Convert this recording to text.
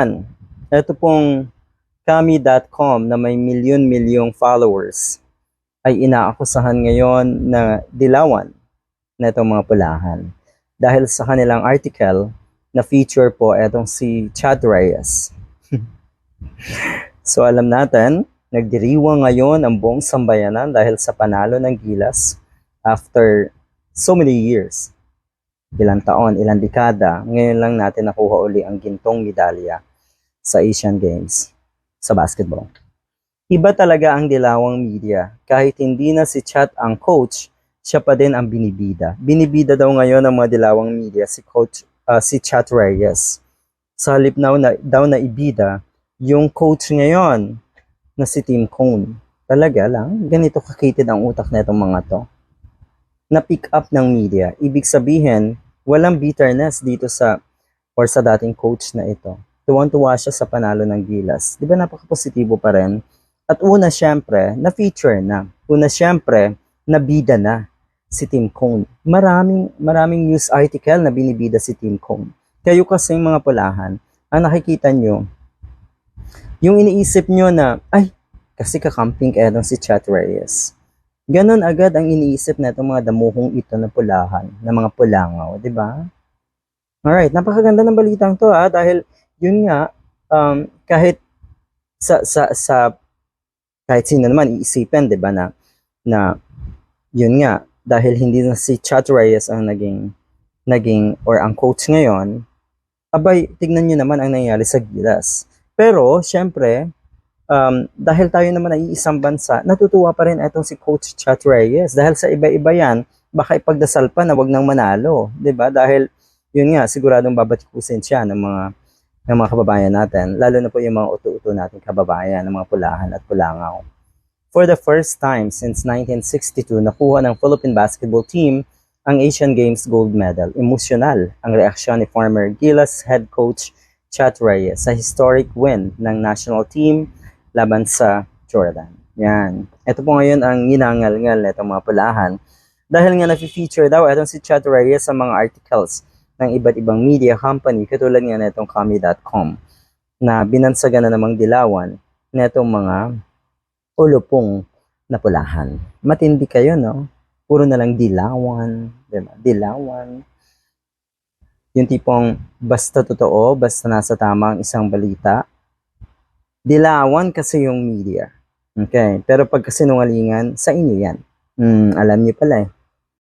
Yan. Ito pong kami.com na may milyon-milyong followers ay inaakusahan ngayon na dilawan na itong mga pulahan. Dahil sa kanilang article na feature po itong si Chad Reyes. so alam natin, nagdiriwang ngayon ang buong sambayanan dahil sa panalo ng Gilas after so many years. Ilang taon, ilang dekada, ngayon lang natin nakuha uli ang gintong medalya sa Asian Games sa basketball. Iba talaga ang dilawang media. Kahit hindi na si Chat ang coach, siya pa din ang binibida. Binibida daw ngayon ng mga dilawang media si coach uh, si Chat Reyes. Sa halip na, na, daw na ibida yung coach ngayon na si Tim Cone. Talaga lang, ganito kakitid ang utak na itong mga to. Na pick up ng media. Ibig sabihin, walang bitterness dito sa or sa dating coach na ito. Tuwang-tuwa siya sa panalo ng Gilas. Di ba napaka-positibo pa rin? At una syempre, na-feature na. Una syempre, nabida na si Tim Cone. Maraming, maraming news article na binibida si Tim Cone. Kayo kasing mga pulahan, ang nakikita nyo, yung iniisip nyo na, ay, kasi kakamping etong si Chat Reyes. Ganon agad ang iniisip na itong mga damuhong ito na pulahan, na mga pulangaw, di ba? Alright, napakaganda ng balitang to ah, dahil yun nga, um, kahit sa, sa, sa, kahit sino naman iisipin, di ba, na, na, yun nga, dahil hindi na si Chat Reyes ang naging, naging, or ang coach ngayon, abay, tignan nyo naman ang nangyari sa Gilas. Pero, syempre, um, dahil tayo naman ay isang bansa, natutuwa pa rin itong si Coach Chat Reyes. Dahil sa iba-iba yan, baka ipagdasal pa na wag nang manalo. ba Dahil, yun nga, siguradong babatikusin siya ng mga ng mga kababayan natin, lalo na po yung mga uto-uto nating kababayan, ng mga pulahan at pulangaw. For the first time since 1962, nakuha ng Philippine basketball team ang Asian Games gold medal. Emosyonal ang reaksyon ni former Gilas head coach Chat Reyes sa historic win ng national team laban sa Jordan. Yan. Ito po ngayon ang ginangal-ngal na itong mga pulahan. Dahil nga na-feature daw itong si Chat Reyes sa mga articles ng iba't ibang media company katulad nga na itong kami.com na binansagan na namang dilawan na itong mga ulupong na pulahan. Matindi kayo, no? Puro na lang dilawan, diba? Dilawan yung tipong basta totoo, basta nasa tama ang isang balita, dilawan kasi yung media. Okay? Pero pag kasinungalingan, sa inyo yan. Hmm, alam niyo pala eh.